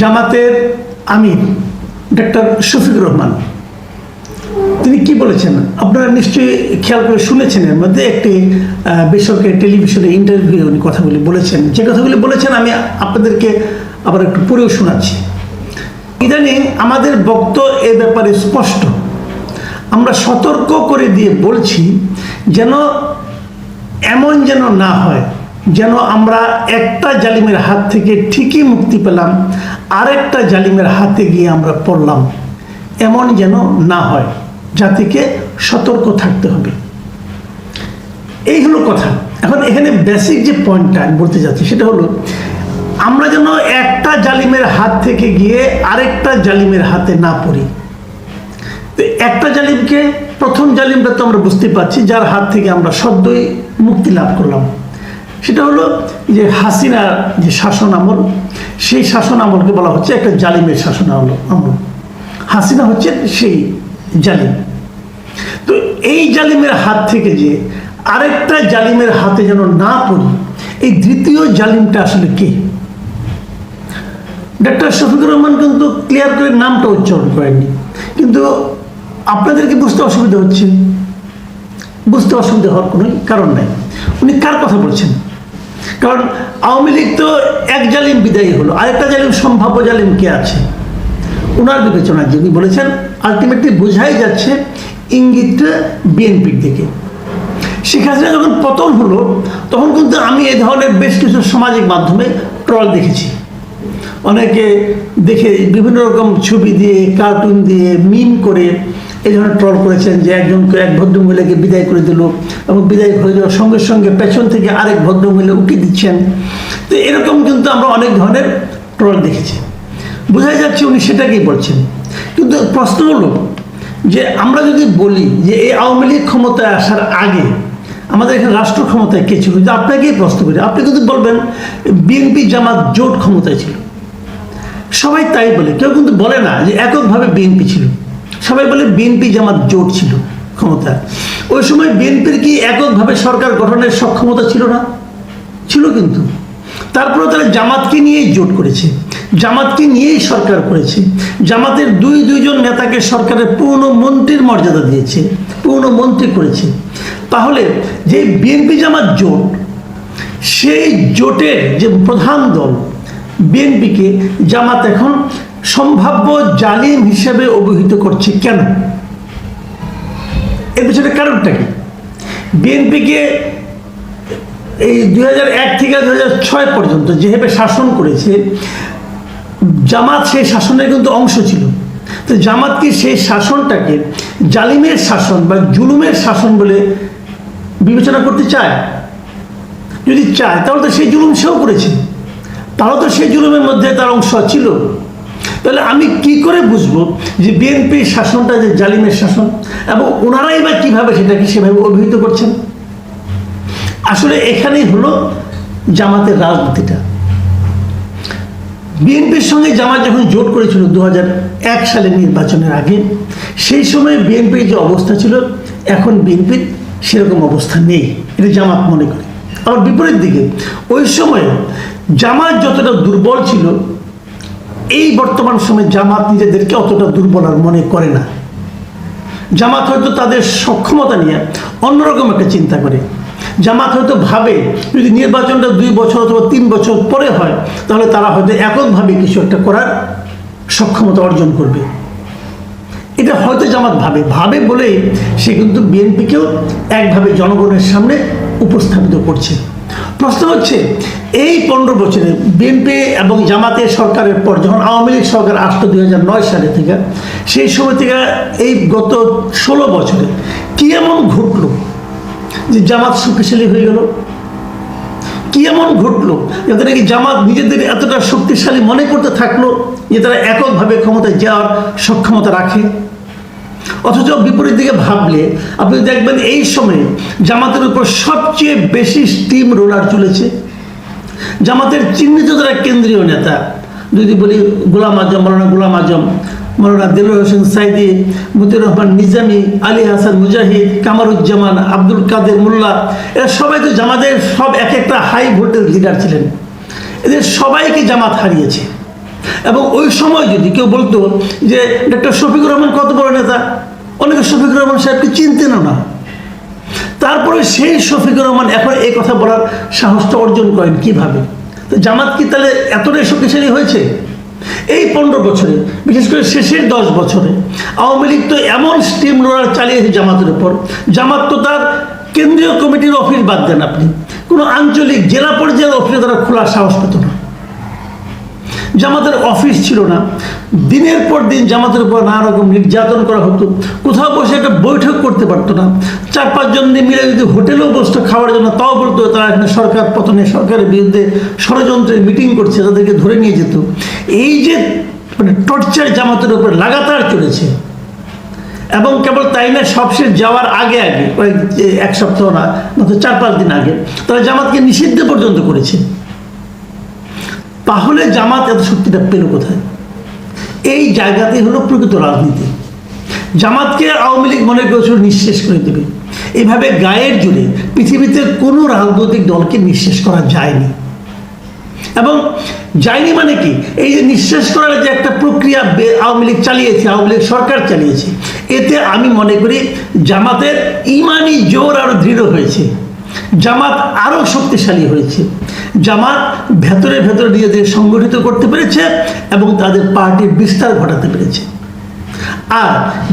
জামাতের আমির ডক্টর শফিকুর রহমান। তিনি কি বলেছেন? আপনারা নিশ্চয়ই খেয়াল করে শুনেছেন, এর মধ্যে একটি বেসরকারি টেলিভিশনে ইন্টারভিউ উনি কথাগুলি বলেছেন। যে কথাগুলি বলেছেন আমি আপনাদেরকে আবার একটু পড়েও শোনাচ্ছি। ইদানিং আমাদের বক্তব্য এ ব্যাপারে স্পষ্ট। আমরা সতর্ক করে দিয়ে বলছি যেন এমন যেন না হয় যেন আমরা একটা জালিমের হাত থেকে ঠিকই মুক্তি পেলাম, আরেকটা জালিমের হাতে গিয়ে আমরা পড়লাম। এমন যেন না হয়, জাতিকে সতর্ক থাকতে হবে। এই হলো কথা। এখন এখানে বেসিক যে পয়েন্টটা আমি বলতে যাচ্ছি, সেটা হলো, আমরা যেন একটা জালিমের হাত থেকে গিয়ে আরেকটা জালিমের হাতে না পড়ি। তো একটা জালিমকে প্রথম জালিমটা তো আমরা বুঝতে পারছি, যার হাত থেকে আমরা সদ্যই মুক্তি লাভ করলাম। সেটা হলো যে হাসিনার যে শাসন আমল, সেই শাসন আমলকে বলা হচ্ছে একটা জালিমের শাসন আমল আমল। হাসিনা হচ্ছে সেই জালিম। তো এই জালিমের হাত থেকে যে আরেকটা জালিমের হাতে যেন না পড়ি, এই দ্বিতীয় জালিমটা আসলে কে? ডক্টর শফিকুর রহমান কিন্তু ক্লিয়ার করে নামটা উচ্চারণ করেননি। কিন্তু আপনাদেরকে বুঝতে অসুবিধা হচ্ছে। বুঝতে অসুবিধা হওয়ার কোনো কারণ নাই। উনি কার কথা বলছেন? কারণ আওয়ামী লীগ তো এক জালিম বিদায়ী হলো, আরেকটা জালিম সম্ভাব্য জালিম কে আছে? ওনার বিবেচনায় যিনি বলেছেন আলটিমেটলি বোঝাই যাচ্ছে ইঙ্গিতটা বিএনপির দিকে। শেখ হাসিনা যখন পতন হলো, তখন কিন্তু আমি এই ধরনের বেশ কিছু সামাজিক মাধ্যমে ট্রল দেখেছি। অনেকে দেখে বিভিন্ন রকম ছবি দিয়ে কার্টুন দিয়ে মিম করে এই ধরনের ট্রল করেছেন যে একজনকে এক ভদ্রমহিলাকে বিদায় করে দিল এবং বিদায় হয়ে যাওয়ার সঙ্গে সঙ্গে পেছন থেকে আরেক ভদ্রমহিলা উকি দিচ্ছেন। তো এরকম কিন্তু আমরা অনেক ধরনের ট্রল দেখেছি। বোঝা যাচ্ছে উনি সেটাকেই বলছেন। কিন্তু প্রশ্ন হলো যে আমরা যদি বলি যে এই আওয়ামী লীগ ক্ষমতায় আসার আগে আমাদের এখানে রাষ্ট্র ক্ষমতায় কে ছিল আপনাকেই প্রশ্ন করি। আপনি কিন্তু বলবেন বিএনপি জামাত জোট ক্ষমতায় ছিল, সবাই তাই বলে, কেউ কিন্তু বলে না যে এককভাবে বিএনপি ছিল। সবাই বলে বিএনপি জামাত জোট ছিল ক্ষমতা। ওই সময় বিএনপির কি এককভাবে সরকার গঠনের সক্ষমতা ছিল না? ছিল কিন্তু। তারপরে তারা জামাতকে নিয়েই জোট করেছে। জামাতকে নিয়েই সরকার করেছে। জামাতের দুই দুইজন নেতাকে সরকারের পূর্ণ মন্ত্রীর মর্যাদা দিয়েছে পূর্ণ মন্ত্রী করেছে। তাহলে যে বিএনপি জামাত জোট, সেই জোটের যে প্রধান দল, বিএনপিকে জামাত এখন সম্ভাব্য জালিম হিসেবে অভিহিত করছে কেন? এর পিছনে কারণটা কি? বিএনপিকে এই দুই হাজার এক থেকে দু হাজার ছয় পর্যন্ত যেভাবে শাসন করেছে, জামাত সেই শাসনের কিন্তু অংশ ছিল। তো জামাত কি সেই শাসনটাকে জালিমের শাসন বা জুলুমের শাসন বলে বিবেচনা করতে চায়? যদি চায়, তাহলে তো সেই জুলুম সেও করেছে। তাহলে তো সেই জুলুমের মধ্যে তার অংশ ছিল। তাহলে আমি কি করে বুঝব যে বিএনপির শাসনটা যে জালিমের শাসন এবং ওনারাই বা কীভাবে সেটাকে সেভাবে অভিহিত করছেন? আসলে এখানেই হলো জামাতের রাজনীতিটা। বিএনপির সঙ্গে জামাত যখন জোট করেছিল দু এক সালের নির্বাচনের আগে, সেই সময় বিএনপির যে অবস্থা ছিল, এখন বিএনপির সেরকম অবস্থা নেই, এটা জামাত মনে করে। আবার বিপরীত দিকে, ওই সময় জামাত যতটা দুর্বল ছিল এই বর্তমান সময়ে জামাত নিজেদেরকে অতটা দুর্বল আর মনে করে না। জামাত হয়তো তাদের সক্ষমতা নিয়ে অন্যরকম একটা চিন্তা করে। জামাত হয়তো ভাবে, যদি নির্বাচনটা দুই বছর অথবা তিন বছর পরে হয়, তাহলে তারা হয়তো এককভাবে কিছু একটা করার সক্ষমতা অর্জন করবে। এটা হয়তো জামাত ভাবে। ভাবে বলেই সে কিন্তু বিএনপিকেও একভাবে জনগণের সামনে উপস্থাপিত করছে। প্রশ্ন হচ্ছে, এই পনেরো বছরে বিএনপি এবং জামাতের সরকারের পর যখন আওয়ামী লীগ সরকার আসতো দুই সালে থেকে, সেই সময় থেকে এই গত ষোলো বছরে কি এমন ঘটলো যে জামাত শক্তিশালী হয়ে গেল? কি এমন ঘটলো যাতে নাকি জামাত নিজেদের এতটা শক্তিশালী মনে করতে থাকল যে তারা এককভাবে ক্ষমতায় যাওয়ার সক্ষমতা রাখে? অথচ বিপরীত দিকে ভাবলে আপনি দেখবেন এই সময়ে জামাতের উপর সবচেয়ে বেশি স্টিম রোলার চলেছে। জামাতের চিহ্নিত যারা কেন্দ্রীয় নেতা, যদি বলি গোলাম আজম, মৌলানা গোলাম আজম, মৌলানা দিলুর হোসেন সাইদি, মতিউর রহমান নিজামি, আলী হাসান মুজাহিদ, কামারুজ্জামান, আব্দুল কাদের মোল্লা, এরা সবাই তো জামাতের সব এক একটা হাই ভোল্টেজ লিডার ছিলেন। এদের সবাইকে জামাত হারিয়েছে। এবং ওই সময় যদি কেউ বলতো যে ডক্টর শফিকুর রহমান কত বড় নেতা? অনেকে শফিকুর রহমান সাহেবকে চিনতেনও না। তারপরে সেই শফিকুর রহমান এখন এই কথা বলার সাহসটা অর্জন করেন কীভাবে? তো জামাত কি তাহলে এতটাই শক্তিশালী হয়েছে? এই পনেরো বছরে, বিশেষ করে শেষের দশ বছরে, আওয়ামী লীগ তো এমন স্টিম রোলার চালিয়েছে জামাতের উপর। জামাত তো তার কেন্দ্রীয় কমিটির অফিস বাদ দেন আপনি। কোনো আঞ্চলিক জেলা পর্যায়ের অফিসে তারা খোলার সাহস পেত না। জামাতের অফিস ছিল না। দিনের পর দিন জামাতের উপর নানা রকম নির্যাতন করা হতো। কোথাও বসে একটা বৈঠক করতে পারতো না। চার পাঁচজন মিলে যদি হোটেলেও বসতো খাওয়ার জন্য, তাও বলতো তারা এখানে সরকার পতনে সরকারের বিরুদ্ধে ষড়যন্ত্রের মিটিং করছে, তাদেরকে ধরে নিয়ে যেত। এই যে মানে টর্চার জামাতের উপর লাগাতার চলেছে। এবং কেবল তাই না, সবশেষ যাওয়ার আগে আগে, কয়েক এক সপ্তাহ না চার পাঁচ দিন আগে, তারা জামাতকে নিষিদ্ধ পর্যন্ত করেছে। তাহলে জামাত এত শক্তিটা পেল কোথায়? এই জায়গাতেই হলো প্রকৃত রাজনীতি। জামাতকে আওয়ামী লীগ মনে করেছিল নিঃশেষ করে দেবে। এভাবে গায়ের জুড়ে পৃথিবীতে কোনো রাজনৈতিক দলকে নিঃশেষ করা যায়নি। এবং যায়নি মানে কি? এই যে নিঃশেষ করার যে একটা প্রক্রিয়া আওয়ামী লীগ চালিয়েছে, আওয়ামী লীগ সরকার চালিয়েছে, এতে আমি মনে করি জামাতের ইমানি জোর আরও দৃঢ় হয়েছে। জামাত আরও শক্তিশালী হয়েছে। জামাত ভেতরে ভেতরে নিজেদের সংগঠিত করতে পেরেছে এবং তাদের পার্টির বিস্তার ঘটাতে পেরেছে। আর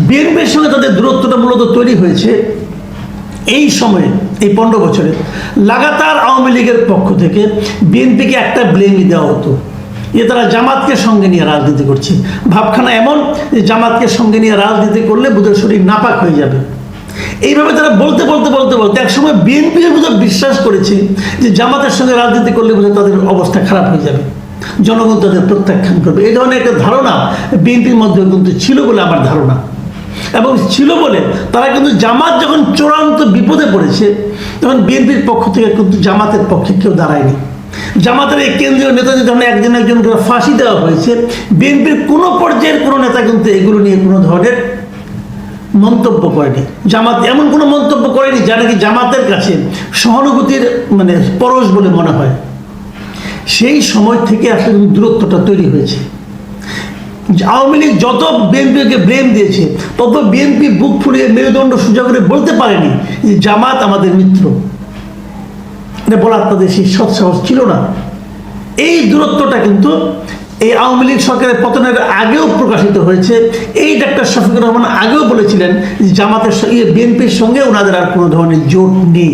বিএনপির সঙ্গে তাদের দূরত্বটা মূলত তৈরি হয়েছে এই সময়ে, এই পনেরো বছরে। লাগাতার আওয়ামী লীগের পক্ষ থেকে বিএনপিকে একটা ব্লেমই দেওয়া হতো যে তারা জামাতকে সঙ্গে নিয়ে রাজনীতি করছে। ভাবখানা এমন যে জামাতকে সঙ্গে নিয়ে রাজনীতি করলে বুধের শরীর নাপাক হয়ে যাবে। এইভাবে তারা বলতে বলতে বলতে বলতে একসময় বিএনপি বোধহয় বিশ্বাস করেছে যে জামাতের সঙ্গে রাজনীতি করলে বোধহয় তাদের অবস্থা খারাপ হয়ে যাবে। জনগণ তাদের প্রত্যাখ্যান করবে। এই ধরনের একটা ধারণা বিএনপির মধ্যে কিন্তু ছিল বলে আমার ধারণা। এবং ছিল বলে তারা কিন্তু জামাত যখন চূড়ান্ত বিপদে পড়েছে, তখন বিএনপির পক্ষ থেকে কিন্তু জামাতের পক্ষে কেউ দাঁড়ায়নি। জামাতের এই কেন্দ্রীয় নেতাদের যখন একজন একজন করে ফাঁসি দেওয়া হয়েছে, বিএনপির কোনো পর্যায়ের কোনো নেতা কিন্তু এগুলো নিয়ে কোনো ধরনের মন্তব্য করেনি। জামাত এমন কোনো মন্তব্য করেনি যা নাকি জামাতের কাছে সহানুভূতির মানে পরশ বলে মনে হয়। সেই সময় থেকে আসলে দূরত্বটা তৈরি হয়েছে। আওয়ামী লীগ যত বিএনপিকে ব্লেম দিয়েছে, তত বিএনপি বুক ফুলিয়ে মেরুদণ্ড সোজা করে বলতে পারেনি যে জামাত আমাদের মিত্র। এটা বলার তাদের সেই সৎসাহস ছিল না। এই দূরত্বটা কিন্তু এই আওয়ামী লীগ সরকারের পতনের আগেও প্রকাশিত হয়েছে। এই ডাক্তার শফিকুর রহমান আগেও বলেছিলেন জামাতের বিএনপির সঙ্গে ওনাদের আর কোনো ধরনের জোট নেই।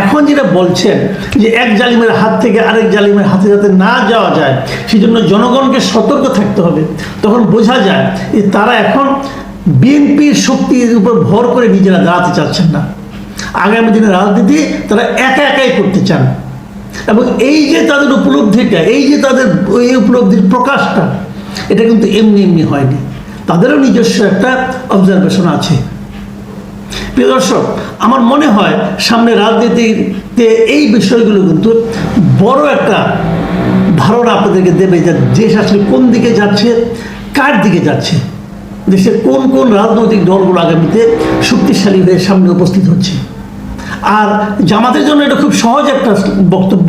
এখন যেটা বলছেন যে এক জালিমের হাত থেকে আরেক জালিমের হাতে যাতে না যাওয়া যায় সেই জন্য জনগণকে সতর্ক থাকতে হবে। তখন বোঝা যায় যে তারা এখন বিএনপির শক্তির উপর ভর করে নিজেরা দাঁড়াতে চাচ্ছেন না। আগামী দিনে রাজনীতি তারা একা একাই করতে চান। এবং এই যে তাদের উপলব্ধিটা, এই যে তাদের এই উপলব্ধির প্রকাশটা, এটা কিন্তু এমনি এমনি হয়নি। তাদেরও নিজস্ব একটা অবজারভেশন আছে। প্রিয় দর্শক, আমার মনে হয় সামনে রাজনীতিতে এই বিষয়গুলো কিন্তু বড় একটা ধারণা আপনাদেরকে দেবে যে দেশ আসলে কোন দিকে যাচ্ছে, কার দিকে যাচ্ছে দেশের কোন কোন রাজনৈতিক দলগুলো আগামীতে শক্তিশালী হয়ে সামনে উপস্থিত হচ্ছে। আর জামাতের জন্য এটা খুব সহজ একটা বক্তব্য।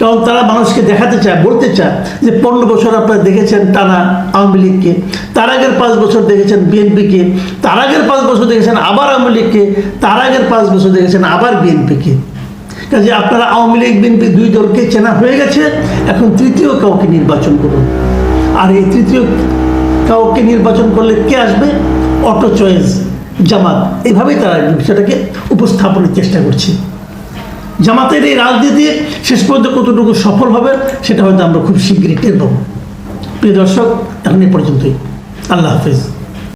কারণ তারা মানুষকে দেখাতে চায়, বলতে চায় যে পনেরো বছর আপনারা দেখেছেন টানা আওয়ামী লীগকে, তার আগের পাঁচ বছর দেখেছেন বিএনপিকে, তার আগের পাঁচ বছর দেখেছেন আবার আওয়ামী লীগকে, তার আগের পাঁচ বছর দেখেছেন আবার বিএনপিকে। কাজে আপনারা আওয়ামী লীগ, বিএনপি দুই দলকে চেনা হয়ে গেছে, এখন তৃতীয় কাউকে নির্বাচন করুন। আর এই তৃতীয় কাউকে নির্বাচন করলে কে আসবে? Auto choice. জামাত এইভাবেই তারা বিষয়টাকে উপস্থাপনের চেষ্টা করছে। জামাতের এই রাজনীতি শেষ পর্যন্ত কতটুকু সফল হবে, সেটা হয়তো আমরা খুব শীঘ্রই টের পাবো। প্রিয় দর্শক, এখন এ পর্যন্তই। আল্লাহ হাফিজ।